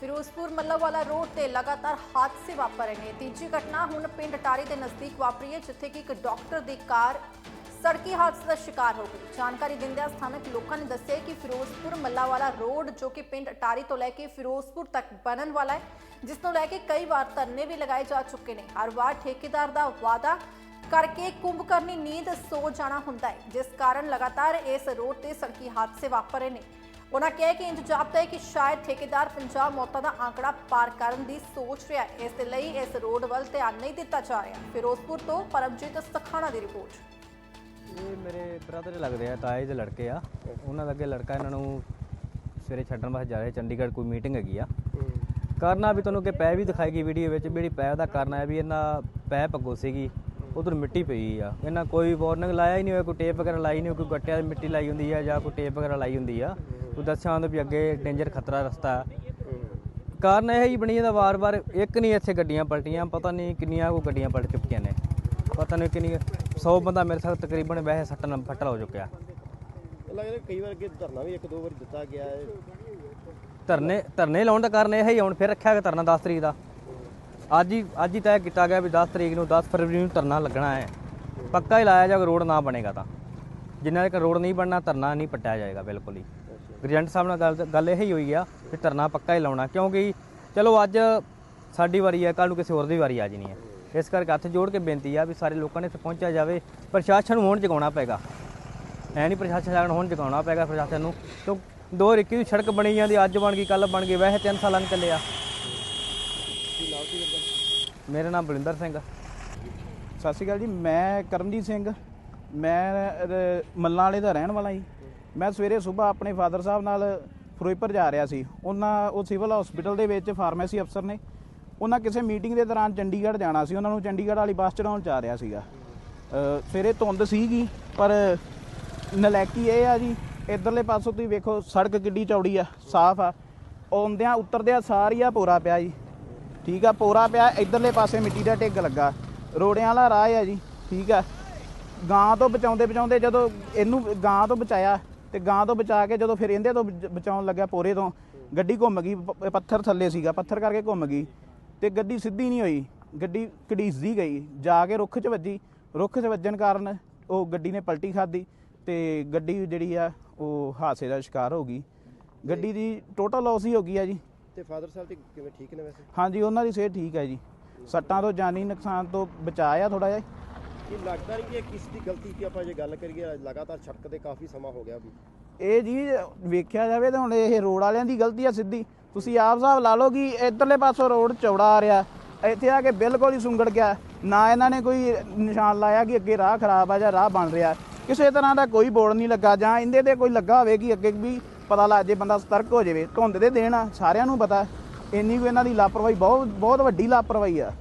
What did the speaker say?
Firozpur Mallawala road ਤੇ ਲਗਾਤਾਰ ਹਾਦਸੇ ਵਾਪਰ ਰਹੇ ਨੇ। ਤੀਜੀ ਘਟਨਾ ਹੁਣ ਪਿੰਡ ਟਾਰੀ ਦੇ ਨਜ਼ਦੀਕ ਵਾਪਰੀ ਹੈ, ਜਿੱਥੇ ਕਿ ਇੱਕ ਡਾਕਟਰ ਦੀ ਕਾਰ ਸੜਕੀ ਹਾਦਸੇ ਦਾ ਸ਼ਿਕਾਰ ਹੋ ਗਈ। ਜਾਣਕਾਰੀ ਦਿੰਦਿਆਂ ਸਥਾਨਕ ਲੋਕਾਂ ਨੇ ਦੱਸਿਆ ਕਿ ਫਿਰੋਜ਼ਪੁਰ ਮੱਲਾਵਾਲਾ ਰੋਡ, ਜੋ ਕਿ ਪਿੰਡ ਅਟਾਰੀ ਤੋਂ ਲੈ ਕੇ ਫਿਰੋਜ਼ਪੁਰ ਤੱਕ ਬਣਨ ਵਾਲਾ ਹੈ, ਜਿਸ ਤੋਂ ਲੈ ਕੇ ਕਈ ਵਾਰ ਧਰਨੇ ਵੀ ਲਗਾਏ ਜਾ ਚੁੱਕੇ ਨੇ। ਹਰ ਵਾਰ ਠੇਕੇਦਾਰ ਦਾ ਵਾਅਦਾ ਕਰਕੇ ਕੁੰਭਕਰਨੀ ਨੀਂਦ ਸੋ ਜਾਣਾ ਹੁੰਦਾ ਹੈ, ਜਿਸ ਕਾਰਨ ਲਗਾਤਾਰ ਇਸ ਰੋਡ ਤੇ ਸੜਕੀ ਹਾਦਸੇ ਵਾਪਰ ਰਹੇ ਨੇ। ਉਹਨਾਂ ਕਿਹਾ ਕਿ ਇੰਤਜ਼ਾਮ ਜਾਪਦਾ ਹੈ ਕਿ ਸ਼ਾਇਦ ਠੇਕੇਦਾਰ ਪੰਜਾਬ ਮੌਤਾਂ ਦਾ ਆંકੜਾ ਪਾਰ ਕਰਨ ਦੀ ਸੋਚ ਰਿਹਾ ਹੈ, ਇਸ ਦੇ ਲਈ ਇਸ ਰੋਡ ਵੱਲ ਧਿਆਨ ਨਹੀਂ ਦਿੱਤਾ ਜਾ ਰਿਹਾ। ਫਿਰੋਜ਼ਪੁਰ ਤੋਂ ਪਰਮਜੀਤ ਸਖਾਣਾ ਦੀ ਰਿਪੋਰਟ। ਇਹ ਮੇਰੇ ਬ੍ਰਦਰ ਲੱਗਦੇ ਆ, ਤਾਏ ਦੇ ਲੜਕੇ ਆ। ਉਹਨਾਂ ਦਾ ਅੱਗੇ ਲੜਕਾ ਇਹਨਾਂ ਨੂੰ ਸਵੇਰੇ ਛੱਡਣ ਵਾਸਤੇ ਜਾ ਰਿਹਾ, ਚੰਡੀਗੜ੍ਹ ਕੋਈ ਮੀਟਿੰਗ ਹੈਗੀ ਆ। ਕਰਨਾ ਵੀ ਤੁਹਾਨੂੰ ਕਿ ਪੈ ਵੀ ਦਿਖਾਈ ਗਈ ਵੀਡੀਓ ਵਿੱਚ, ਜਿਹੜੀ ਪੈ ਦਾ ਕਾਰਨ ਹੈ ਵੀ ਇਹਨਾਂ ਪੈ ਪੱਗੋ ਸੀਗੀ, ਉਧਰ ਮਿੱਟੀ ਪਈ ਆ। ਇਹਨਾਂ ਕੋਈ ਵਾਰਨਿੰਗ ਲਾਇਆ ਹੀ ਨਹੀਂ ਹੋਇਆ, ਕੋਈ ਟੇਪ ਵਗੈਰਾ ਲਾਈ ਨਹੀਂ ਕੋਈ ਗੱਟਿਆਂ ਦੀ ਮਿੱਟੀ ਲਾਈ ਹੁੰਦੀ ਆ ਜਾਂ ਕੋਈ ਟੇਪ ਵਗੈਰਾ ਲਾਈ ਹੁੰਦੀ ਆ। ਕੋਈ ਦੱਸਿਆ ਹੁੰਦਾ ਵੀ ਅੱਗੇ ਡੇਂਜਰ ਖਤਰਾ ਰਸਤਾ ਆ ਕਾਰਨ ਇਹ ਹੀ ਬਣੀ ਇਹਦਾ ਵਾਰ-ਵਾਰ ਇੱਕ ਨਹੀਂ ਇੱਥੇ ਗੱਡੀਆਂ ਪਲਟੀਆਂ ਪਤਾ ਨਹੀਂ ਕਿੰਨੀਆਂ ਕੋ ਗੱਡੀਆਂ ਪਲਟ ਚੁੱਕੀਆਂ ਨੇ। ਪਤਾ ਨਹੀਂ ਕਿੰਨੀ 100 ਬੰਦਾ ਮੇਰੇ ਸਾਥ ਤਕਰੀਬਨ ਵੈਸੇ ਸੱਟਣ ਫੱਟੜ ਹੋ ਚੁੱਕਿਆ। ਲੱਗਦਾ ਕਈ ਵਾਰ ਅੱਗੇ ਧਰਨਾ ਵੀ ਇੱਕ ਦੋ ਵਾਰ ਦਿੱਤਾ ਗਿਆ ਹੈ। ਧਰਨੇ ਧਰਨੇ ਲਾਉਣ ਦਾ ਕਾਰਨ ਇਹ ਹੀ ਹੁਣ ਫਿਰ ਰੱਖਿਆ ਗਿਆ ਧਰਨਾ 10 ਤਰੀਕ ਦਾ। ਅੱਜ ਹੀ ਅੱਜ ਹੀ ਤੈਅ ਕੀਤਾ ਗਿਆ ਵੀ 10 ਤਰੀਕ ਨੂੰ 10 ਫਰਵਰੀ ਨੂੰ ਧਰਨਾ ਲੱਗਣਾ ਹੈ। ਪੱਕਾ ਹੀ ਲਾਇਆ ਜਾਊਗਾ ਰੋਡ ਨਾ ਬਣੇਗਾ ਤਾਂ। ਜਿੰਨਾ ਤੱਕ ਰੋਡ ਨਹੀਂ ਬਣਨਾ ਧਰਨਾ ਨਹੀਂ ਪੱਟਿਆ ਜਾਏਗਾ ਬਿਲਕੁਲ ਹੀ। ਗਰਜੰਟ ਸਾਹਿਬ ਨਾਲ ਗੱਲ ਗੱਲ ਇਹ ਹੀ ਹੋਈ ਆ ਕਿ ਧਰਨਾ ਪੱਕਾ ਹੀ ਲਾਉਣਾ, ਕਿਉਂਕਿ ਚਲੋ ਅੱਜ ਸਾਡੀ ਵਾਰੀ ਹੈ ਕੱਲ ਨੂੰ ਕਿਸੇ ਹੋਰ ਦੀ ਵਾਰੀ ਆ ਜਾਣੀ ਹੈ ਇਸ ਕਰਕੇ ਹੱਥ ਜੋੜ ਕੇ ਬੇਨਤੀ ਆ ਵੀ ਸਾਰੇ ਲੋਕਾਂ ਨੇ ਇੱਥੇ ਪਹੁੰਚਿਆ ਜਾਵੇ, ਪ੍ਰਸ਼ਾਸਨ ਨੂੰ ਹੁਣ ਜਗਾਉਣਾ ਪਏਗਾ। ਐ ਨਹੀਂ ਪ੍ਰਸ਼ਾਸਨ ਹੁਣ ਜਗਾਉਣਾ ਪਏਗਾ ਪ੍ਰਸ਼ਾਸਨ ਨੂੰ, ਕਿਉਂ 2021 ਦੀ ਸੜਕ ਬਣੀ ਜਾਂਦੀ, ਅੱਜ ਬਣ ਗਈ ਕੱਲ ਬਣ ਗਈ, ਵੈਸੇ 3 ਸਾਲਾਂ ਨੂੰ ਚੱਲਿਆ ਮੇਰਾ ਨਾਮ ਬਲਿੰਦਰ ਸਿੰਘ ਸਤਿ ਸ਼੍ਰੀ ਅਕਾਲ ਜੀ, ਮੈਂ ਕਰਮਜੀਤ ਸਿੰਘ, ਮੈਂ ਮੱਲਾਂ ਵਾਲੇ ਦਾ ਰਹਿਣ ਵਾਲਾ ਜੀ। ਮੈਂ ਸਵੇਰੇ ਸਵੇਰ ਆਪਣੇ ਫਾਦਰ ਸਾਹਿਬ ਨਾਲ ਫਿਰੋਜ਼ਪੁਰ ਜਾ ਰਿਹਾ ਸੀ। ਉਹਨਾਂ ਉਹ ਸਿਵਲ ਹਸਪੀਟਲ ਦੇ ਵਿੱਚ ਫਾਰਮੇਸੀ ਅਫਸਰ ਨੇ। ਉਹਨਾਂ ਕਿਸੇ ਮੀਟਿੰਗ ਦੇ ਦੌਰਾਨ ਚੰਡੀਗੜ੍ਹ ਜਾਣਾ ਸੀ। ਉਹਨਾਂ ਨੂੰ ਚੰਡੀਗੜ੍ਹ ਵਾਲੀ ਬੱਸ ਚੜਾਉਣ ਜਾ ਰਿਹਾ ਸੀਗਾ। ਸਵੇਰੇ ਧੁੰਦ ਸੀਗੀ, ਪਰ ਨਲੈਕੀ ਇਹ ਆ ਜੀ, ਇਧਰਲੇ ਪਾਸੋਂ ਤੁਸੀਂ ਵੇਖੋ, ਸੜਕ ਕਿੱਡੀ ਚੌੜੀ ਆ, ਸਾਫ਼ ਆ। ਆਉਂਦਿਆਂ ਉਤਰਦਿਆਂ ਸਾਰੀਆ ਪੋਰਾ ਪਿਆ ਜੀ। ਠੀਕ ਆ, ਪੋਰਾ ਪਿਆ, ਇਧਰਲੇ ਪਾਸੇ ਮਿੱਟੀ ਦਾ ਢਿੱਗ ਲੱਗਾ। ਰੋੜਿਆਂ ਵਾਲਾ ਰਾਹ ਆ ਜੀ, ਠੀਕ ਆ। ਗਾਂ ਤੋਂ ਬਚਾਉਂਦੇ ਬਚਾਉਂਦੇ ਜਦੋਂ ਇਹਨੂੰ ਗਾਂ ਤੋਂ ਬਚਾਇਆ ਤੇ ਗਾਂ ਤੋਂ ਬਚਾ ਕੇ ਜਦੋਂ ਫਿਰ ਇਹਦੇ ਤੋਂ ਬਚ- ਬਚਾਉਣ ਲੱਗਿਆ ਪੋਰੇ ਤੋਂ ਗੱਡੀ ਘੁੰਮ ਗਈ ਪੱਥਰ ਥੱਲੇ ਸੀਗਾ ਪੱਥਰ ਕਰਕੇ ਘੁੰਮ ਗਈ ਤੇ ਗੱਡੀ ਸਿੱਧੀ ਨਹੀਂ ਹੋਈ ਗੱਡੀ ਘੜੀਸਦੀ ਗਈ ਜਾ ਕੇ ਰੁੱਖ 'ਚ ਵੱਜੀ ਰੁੱਖ 'ਚ ਵੱਜਣ ਕਾਰਨ ਉਹ ਗੱਡੀ ਨੇ ਪਲਟੀ ਖਾਦੀ ਤੇ ਗੱਡੀ ਜਿਹੜੀ ਆ ਉਹ ਹਾਦਸੇ ਦਾ ਸ਼ਿਕਾਰ ਹੋ ਗਈ। ਗੱਡੀ ਦੀ ਟੋਟਲ ਲਾਸ ਹੀ ਹੋ ਗਈ ਆ ਜੀ। ਤੇ ਫਾਦਰ ਸਾਹਿਬ ਤੇ ਕਿਵੇਂ ਠੀਕ ਨੇ ਵੈਸੇ? ਹਾਂਜੀ ਉਹਨਾਂ ਦੀ ਸਿਹਤ ਠੀਕ ਹੈ ਜੀ। ਸੱਟਾਂ ਤੋਂ ਜਾਨੀ ਨੁਕਸਾਨ ਤੋਂ ਬਚਾਇਆ ਥੋੜਾ ਜਿਹਾ। ਇਹ ਲੱਗਦਾ ਨਹੀਂ ਕਿ ਇਹ ਕਿਸ ਦੀ ਗਲਤੀ ਸੀ? ਆਪਾਂ ਜੇ ਗੱਲ ਕਰੀਏ, ਲਗਾਤਾਰ ਸੜਕ ਤੇ ਕਾਫੀ ਸਮਾਂ ਹੋ ਗਿਆ ਵੀ। ਇਹ ਜੀ ਵੇਖਿਆ ਜਾਵੇ ਤਾਂ ਹੁਣ ਇਹ ਰੋਡ ਵਾਲਿਆਂ ਦੀ ਗਲਤੀ ਆ ਸਿੱਧੀ। ਤੁਸੀਂ ਆਪ ਹਿਸਾਬ ਲਾ ਲਓ ਕਿ ਇਧਰਲੇ ਪਾਸੋਂ ਰੋਡ ਚੌੜਾ ਆ ਰਿਹਾ। ਇੱਥੇ ਆ ਕੇ ਬਿਲਕੁਲ ਹੀ ਸੁੰਗੜ ਗਿਆ। ਨਾ ਇਹਨਾਂ ਨੇ ਕੋਈ ਨਿਸ਼ਾਨ ਲਾਇਆ ਕਿ ਅੱਗੇ ਰਾਹ ਖਰਾਬ ਆ ਜਾਂ ਰਾਹ ਬਣ ਰਿਹਾ। ਕਿਸੇ ਤਰ੍ਹਾਂ ਦਾ ਕੋਈ ਬੋਰਡ ਨਹੀਂ ਲੱਗਾ ਜਾਂ ਇਹਦੇ ਤੇ ਕੋਈ ਲੱਗਾ ਹੋਵੇ ਕਿ ਅੱਗੇ ਵੀ ਪਤਾ ਲੱਗ ਜੇ ਬੰਦਾ ਸਤਰਕ ਹੋ ਜਾਵੇ। ਧੁੰਦ ਦੇ ਦੇਣ ਆ, ਸਾਰਿਆਂ ਨੂੰ ਪਤਾ। ਇੰਨੀ ਕੋਈ ਇਹਨਾਂ ਦੀ ਲਾਪਰਵਾਹੀ ਬਹੁਤ ਬਹੁਤ ਵੱਡੀ ਲਾਪਰਵਾਹੀ ਆ।